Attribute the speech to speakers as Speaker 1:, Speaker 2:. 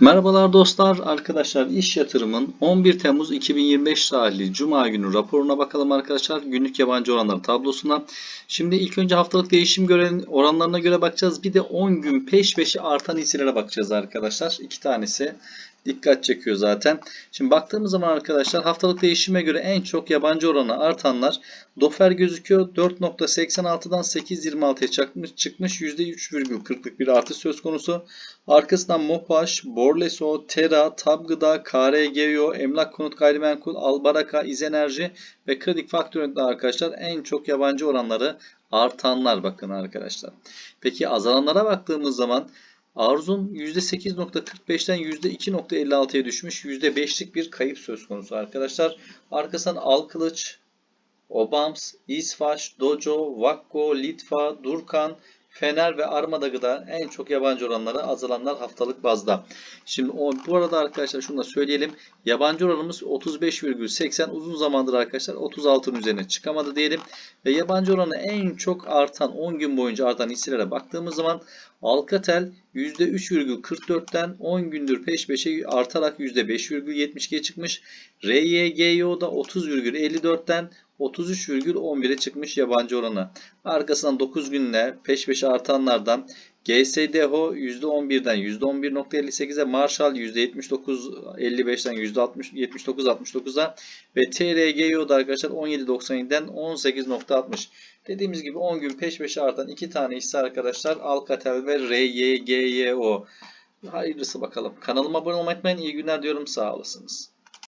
Speaker 1: Merhabalar dostlar, arkadaşlar iş yatırımın 11 Temmuz 2025 tarihli Cuma günü raporuna bakalım arkadaşlar. Günlük yabancı oranlar tablosuna. Şimdi ilk önce haftalık değişim gören oranlarına göre bakacağız. Bir de 10 gün peş peşe artan hisselere bakacağız arkadaşlar. İki tanesi dikkat çekiyor zaten. Şimdi baktığımız zaman arkadaşlar haftalık değişime göre en çok yabancı oranı artanlar Dofer gözüküyor. 4.86'dan 8.26'ya çıkmış, çıkmış %3,40'lık bir artış söz konusu. Arkasından Mopaş, Borleso, Tera, Tabgıda, KRGO, Emlak Konut Gayrimenkul, Albaraka, İzenerji ve Kredi Faktörü'nde arkadaşlar en çok yabancı oranları artanlar bakın arkadaşlar. Peki azalanlara baktığımız zaman Arzum %8.45'ten %2.56'ya düşmüş. %5'lik bir kayıp söz konusu arkadaşlar. Arkasından Alkılıç, Obams, İsfaş, Dojo, Vakko, Litva, Durkan, Fener ve Armada Gıda en çok yabancı oranları azalanlar haftalık bazda. Şimdi o, bu arada arkadaşlar şunu da söyleyelim. Yabancı oranımız 35,80 uzun zamandır arkadaşlar 36'ın üzerine çıkamadı diyelim. Ve yabancı oranı en çok artan 10 gün boyunca artan hisselere baktığımız zaman Alcatel %3,44'ten 10 gündür peş peşe artarak %5,72'ye çıkmış. RYGO da 30,54'ten 33,11'e çıkmış yabancı oranı. Arkasından 9 günle peş peşe artanlardan GSDHO %11'den %11.58'e, Marshall %79.55'den %79.69'a ve TRGO da arkadaşlar 17.97'den 18.60. Dediğimiz gibi 10 gün peş peşe artan iki tane hisse arkadaşlar Alcatel ve RYGYO. Hayırlısı bakalım. Kanalıma abone olmayı unutmayın. İyi günler diyorum. Sağ olasınız.